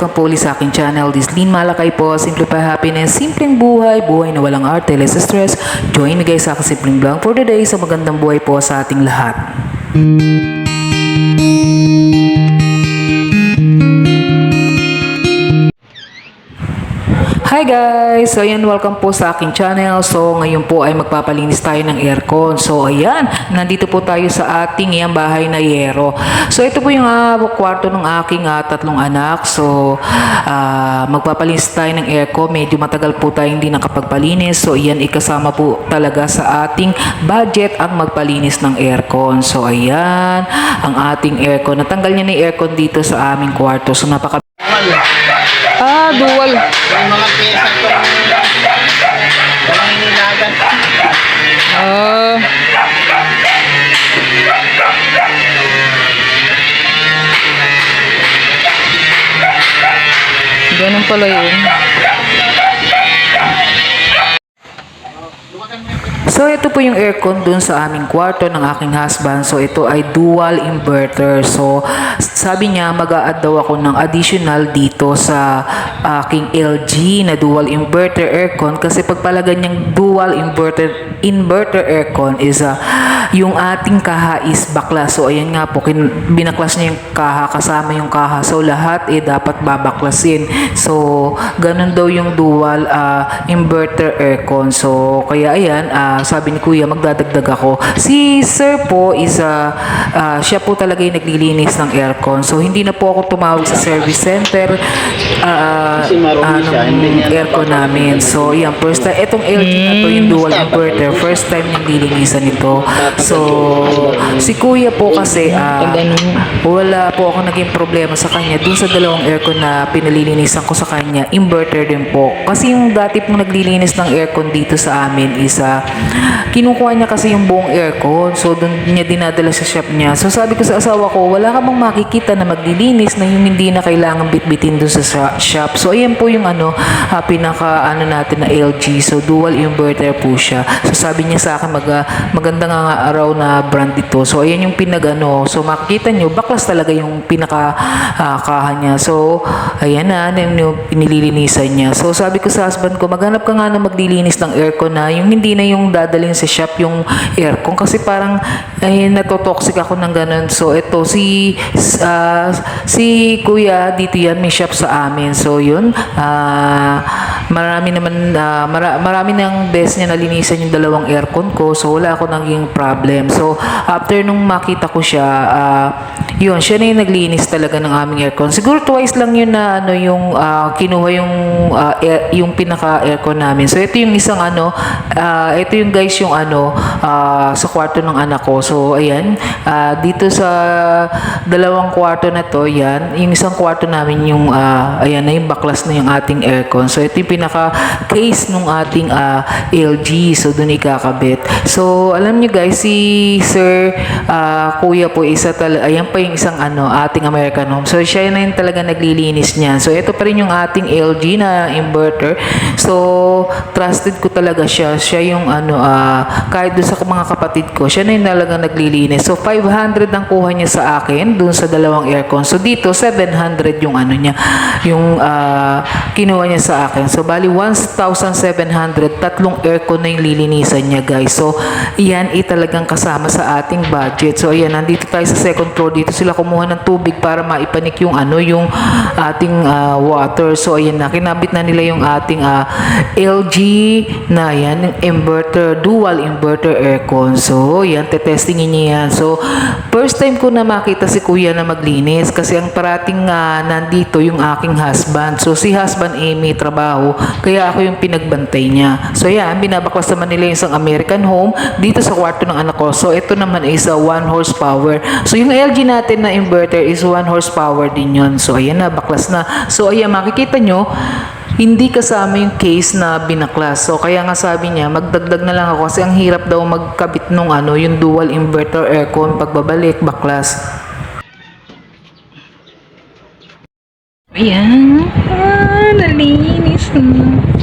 Welcome po ulit sa aking channel. This Lean Malakay po. Simplify Happiness. Simpleng buhay. Buhay na walang arte. Less stress. Join me guys sa aking simpleng vlog for today sa magandang buhay po sa ating lahat. Hi guys! So ayan, welcome po sa aking channel. So ngayon po ay magpapalinis tayo ng aircon. So ayan, nandito po tayo sa ating iyang bahay na yero. So ito po yung ah, kwarto ng aking ah, tatlong anak. So ah, magpapalinis tayo ng aircon. Medyo matagal po tayo hindi nakapagpalinis. So iyan ikasama po talaga sa ating budget ang magpalinis ng aircon. So ayan, ang ating aircon. Natanggal niya na yung aircon dito sa aming kwarto. So napaka... Ah, dual. Yung mga pyesa itong walang hinilagan. Ah. Ganun pala yun. So ito po yung aircon dun sa aming kwarto ng aking husband. So ito ay dual inverter. So sabi niya mag-a-add daw ako ng additional dito sa aking LG na dual inverter aircon kasi pag pala ganyang dual inverter inverter aircon is ah, yung ating kaha is baklas. So ayan nga po kin, binaklas niya yung kaha kasama yung kaha. So lahat eh dapat babaklasin. So ganun daw yung dual ah, inverter aircon. So kaya ayan ah, sabi ni kuya magdadagdag ako. Si sir po is ah, ah, siya po talaga yung naglilinis ng aircon. So hindi na po ako tumawag sa service center hindi niya aircon namin. So yan first time itong LG na to yung dual inverter. First time niyang lilinisan ito. So si kuya po kasi ah, wala po ako naging problema sa kanya dun sa dalawang aircon na pinalilinisan ko sa kanya. Inverter din po. Kasi yung dati pong naglilinis ng aircon dito sa amin is ah, kinukuha niya kasi yung buong aircon. So dun niya dinadala sa shop niya. So sabi ko sa asawa ko wala ka bang makikita na maglilinis na yung hindi na kailangan bitbitin dun sa shop? So ayan po yung ano ah, pinaka ano natin na LG so dual inverter po siya. So sabi niya sa akin mag, ah, maganda nga nga araw na brand ito. So ayan yung pinagano. So makikita nyo baklas talaga yung pinaka kaha niya. So ayan na ano yung pinililinisan niya. So sabi ko sa husband ko maghanap ka nga na maglilinis ng aircon na yung hindi na yung dadalhin sa shop yung aircon kasi parang ay natotoxic ako ng ganun. So ito si ah, si kuya dito yan may shop sa amin. So yun ah, marami naman ah, mara- marami nang best niya nalinisan yung dalawang aircon ko. So wala ako naging problem. So after nung makita ko siya ah, yun siya na yung naglinis talaga ng aming aircon. Siguro twice lang yun na ano yung ah, kinuha yung ah, air- yung pinaka aircon namin. So ito yung isang ano ah, ito yung guys yung ano ah, sa kwarto ng anak ko. So ayan ah, dito sa dalawang kwarto na to yan yung isang kwarto namin yung ah, ayan na yung baklas na yung ating aircon. So ito yung pinaka case nung ating ah, LG so dun ikakabit. So alam nyo guys si sir ah, kuya po isa talaga ayan pa yung isang ano ating American home. So siya na yung talaga naglilinis niyan. So ito pa rin yung ating LG na inverter. So trusted ko talaga siya. Siya yung ano ah, kahit doon sa mga kapatid ko siya na yung talaga naglilinis. So 500 ang kuha niya sa akin doon sa dalawang aircon. So dito 700 yung ano niya yung ah, kinuha niya sa akin. So bali 1,700 tatlong aircon na yung lilinisan niya guys. So iyan ay talagang kasama sa ating budget. So ayan nandito tayo sa second floor. Dito sila kumuha ng tubig para maipanik yung ano yung ating ah, water. So ayan na kinabit na nila yung ating ah, LG na yan yung inverter dual inverter aircon. So yan tetestingin niya yan. So first time ko na makita si kuya na maglinis kasi ang parating ah, nandito yung aking husband. So si husband ay may trabaho kaya ako yung pinagbantay niya so yan binabaklas naman nila yung isang American home dito sa kwarto ng anak ko so ito naman is a 1 horsepower so yung LG natin na inverter is 1 horsepower din yun so ayan na baklas na so ayan makikita nyo hindi kasama yung case na binaklas. So, kaya nga sabi niya, magdagdag na lang ako kasi ang hirap daw magkabit nung ano, yung dual inverter aircon pagbabalik, baklas. Ayan. Ah, nalinis na.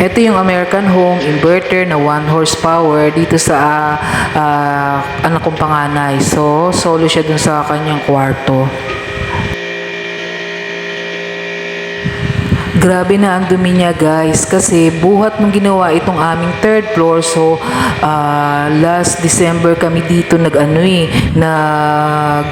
Ito yung American Home inverter na 1 horsepower dito sa ah, ah, anak kong panganay. So, solo siya dun sa kanyang kwarto. Grabe na ang dumi niya guys kasi buhat nung ginawa itong aming third floor. So ah, last December kami dito nag ano eh nag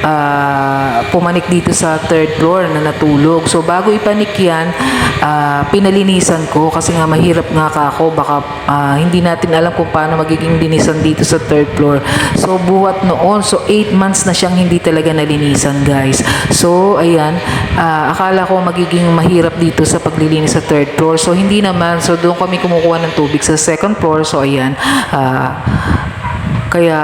ah, pumanik dito sa third floor na natulog. So bago ipanik yan ah, pinalinisan ko kasi nga mahirap nga ka ako. Baka ah, hindi natin alam kung paano magiging linisan dito sa third floor. So buhat noon. So 8 months na siyang hindi talaga nalinisan guys. So ayan ah, akala ko magiging mahirap dito sa paglilinis sa third floor. So, hindi naman. So, doon kami kumukuha ng tubig sa second floor. So, ayan. ah, kaya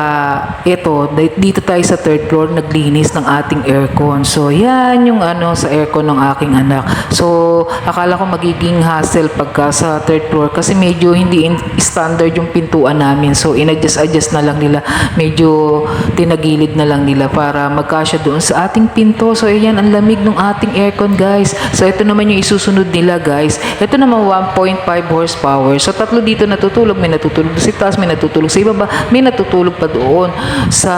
ito, dito tayo sa third floor naglinis ng ating aircon. So yan yung ano sa aircon ng aking anak. So akala ko magiging hassle pagka sa third floor kasi medyo hindi in- standard yung pintuan namin. So in-adjust-adjust na lang nila. Medyo tinagilid na lang nila para magkasya doon sa ating pinto. So ayan, ang lamig ng ating aircon guys. So ito naman yung isusunod nila guys. Ito naman 1.5 horsepower. So tatlo dito natutulog. May natutulog sa taas, may natutulog sa ibaba, may natutulog pa doon sa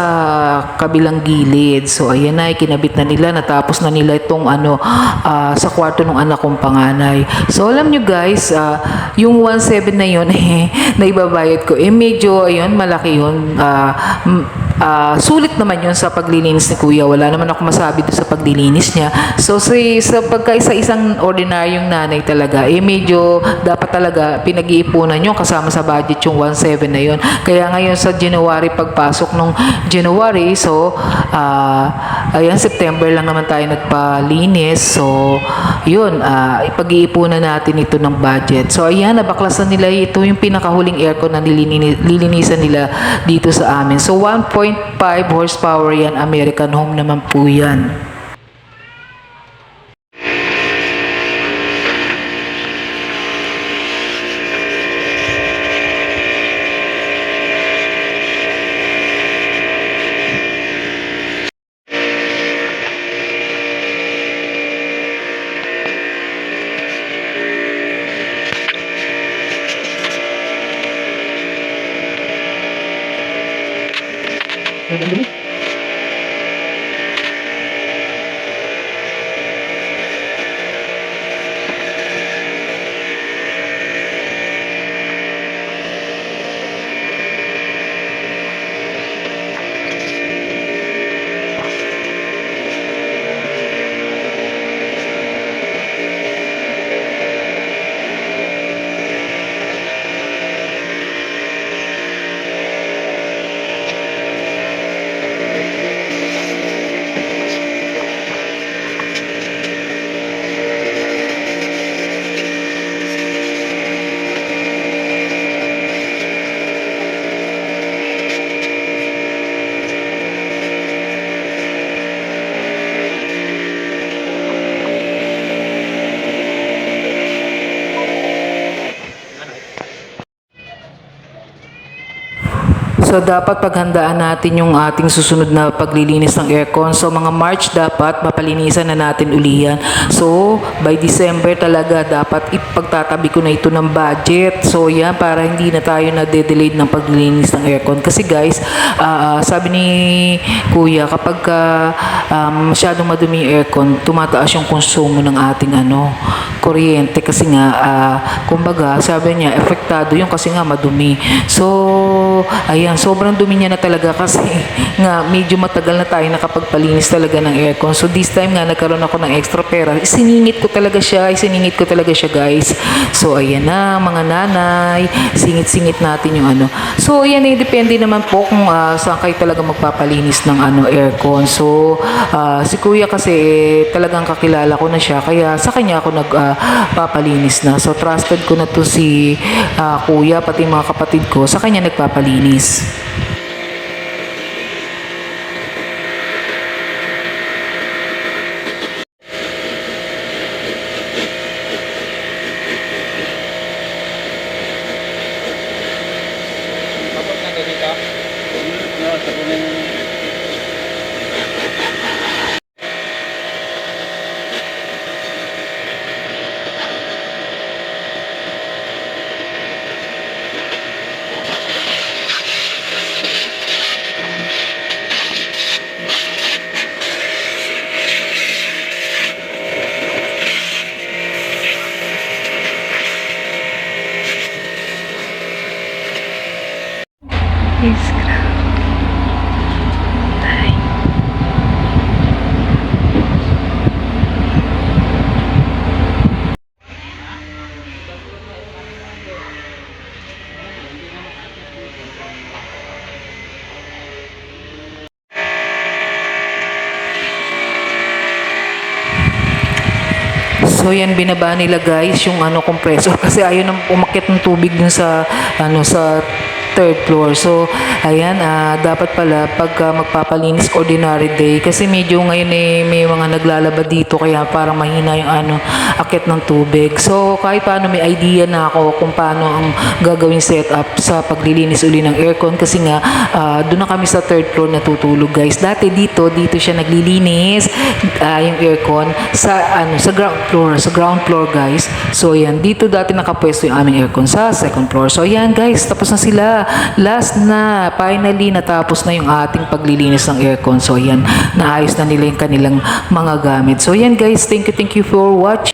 kabilang gilid. So ayan na, kinabit na nila, natapos na nila itong ano ah, sa kwarto ng anak kong panganay. So alam nyo guys, ah, yung 1.7 na yun, eh, na ibabayad ko, eh medyo, ayun, malaki yun. Ah, ah, sulit naman yun sa paglilinis ni kuya. Wala naman ako masabi doon sa paglilinis niya. So sa, sa pagka isa-isang ordinaryong nanay talaga, eh medyo dapat talaga pinag-iipunan yun kasama sa budget yung 1.7 na yun. Kaya ngayon sa January, pagpasok nung January, so ah, ayan, September lang naman tayo nagpalinis. So yun, ah, ipag-iipunan natin ito ng budget. So ayan, nabaklasan nila ito yung pinakahuling aircon na nilini- lilinisan nila dito sa amin. So 1.5 horsepower yan, American Home naman po yan. So dapat paghandaan natin yung ating susunod na paglilinis ng aircon. So mga March dapat mapalinisan na natin uli yan. So by December talaga dapat ipagtatabi ko na ito ng budget. So yan para hindi na tayo na delayed ng paglilinis ng aircon. Kasi guys, ah, sabi ni Kuya kapag ka, um, masyadong madumi yung aircon, tumataas yung konsumo ng ating ano kuryente kasi nga ah, kumbaga sabi niya epektado yung kasi nga madumi so ayan sobrang dumi niya na talaga kasi nga medyo matagal na tayo nakapagpalinis talaga ng aircon. So this time nga nagkaroon ako ng extra pera. Isiningit ko talaga siya isiningit ko talaga siya guys. So ayan na mga nanay singit-singit natin yung ano. So ayan eh depende naman po kung ah, saan kayo talaga magpapalinis ng ano aircon. So ah, si kuya kasi eh, talagang kakilala ko na siya kaya sa kanya ako nagpapalinis na. So trusted ko na to si ah, kuya pati mga kapatid ko. Sa kanya nagpapalinis So yan binaba nila guys yung ano compressor. Kasi ayaw nang umakyat ng tubig dun sa ano sa third floor. So, ayan, ah, dapat pala pagka magpapalinis ordinary day kasi medyo ngayon eh may mga naglalaba dito kaya parang mahina yung ano akit ng tubig. So, kahit paano may idea na ako kung paano ang gagawin setup sa paglilinis uli ng aircon kasi nga ah, doon na kami sa third floor natutulog guys. Dati dito, dito siya naglilinis ah, yung aircon sa ano sa ground floor, sa ground floor guys. So, yan, dito dati nakapwesto yung aming aircon sa second floor. So, yan guys, tapos na sila. Last na, finally natapos na yung ating paglilinis ng aircon. So, yan, naayos na nila yung kanilang mga gamit. So, yan guys, thank you, thank you for watching.